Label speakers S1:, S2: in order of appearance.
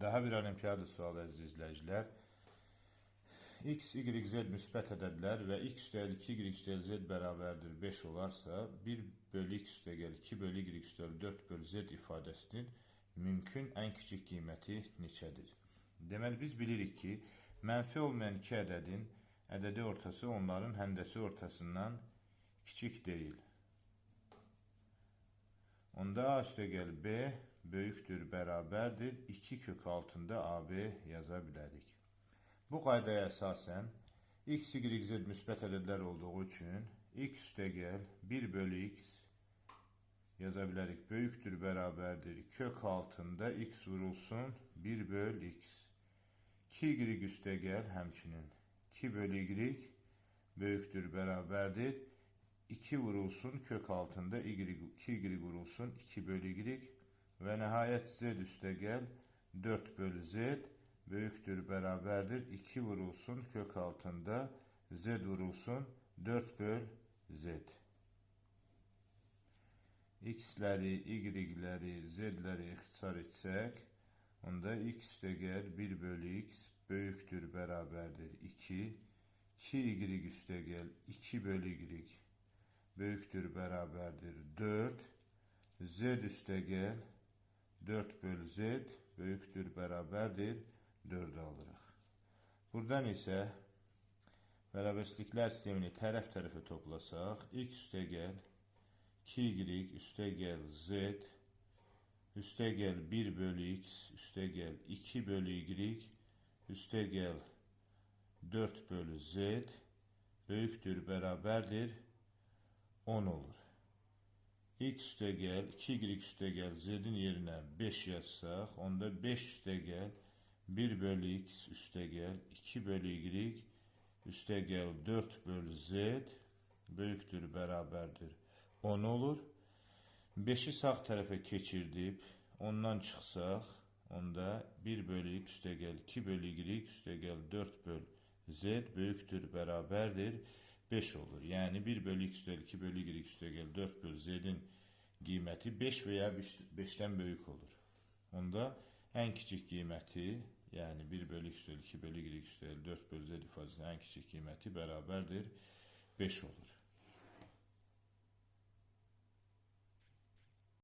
S1: Daha bir olimpiyada sualı əziz izləyicilər. X, Y, Z müsbət ədədlər və X üstəgəl 2, Y üstəgəl Z bərabərdir 5 olarsa, 1 bölü X üstəgəl 2 bölü Y üstəgəl 4 bölü Z ifadəsinin mümkün ən kiçik qiyməti neçədir? Deməli, biz bilirik ki, mənfi olmayan iki ədədin ədədi ortası onların həndəsi ortasından kiçik deyil. Onda A üstəgəl B böyükdür, bərabərdir. 2 kök altında AB yaza bilərik. Bu qaydaya əsasən x, y, z müsbət ədədlər olduğu üçün x üstəgəl 1 bölü x yaza bilərik. Böyükdür, bərabərdir. Kök altında x vurulsun 1 böl x. 2y üstəgəl həmçinin 2 bölü y böyükdür, bərabərdir. 2 vurulsun kök altında y, 2y vurulsun 2 bölü y ve nihayet z üstegel 4 bölü z büyüktür beraberdir. 2 vurulsun kök altında z vurulsun 4 böl z. x'ləri, y'ləri, z'ləri ixtisar etsək, onda x üstəgəl 1 bölü x böyükdür bərabərdir 2, 2y üstəgəl 2 bölü y büyüktür beraberdir 4. Z üstegel 4 bölü Z büyüktür beraberdir 4'ü alırıq. Buradan ise bərabərliklər sistemini tərəf tərəfə toplasaq, x üstəgəl 2y üstəgəl z üstəgəl 1 bölü x üstəgəl 2 bölü y üstəgəl 4 bölü z büyüktür beraberdir 10 olur. x üstəgəl 2y üstəgəl z-in yerinə 5 yazsaq, onda 5 üstəgəl 1 bölü x üstəgəl 2 bölü y üstəgəl 4 bölü z böyükdür, bərabərdir. 10 olur. 5-i sağ tərəfə keçirdib, ondan çıxsaq, onda 1 bölü x üstəgəl 2 bölü y üstəgəl 4 bölü z böyükdür, bərabərdir. 10 5 olur. Yani 1 bölü x üzeri 2 bölü y üzeri 4 bölü z'nin qiyməti 5 veya 5-dən böyük olur. Onda ən kiçik qiyməti, yəni 1 bölü x üzeri 2 bölü y üzeri 4 bölü z ifadəsinin ən kiçik qiyməti bərabərdir 5 olur.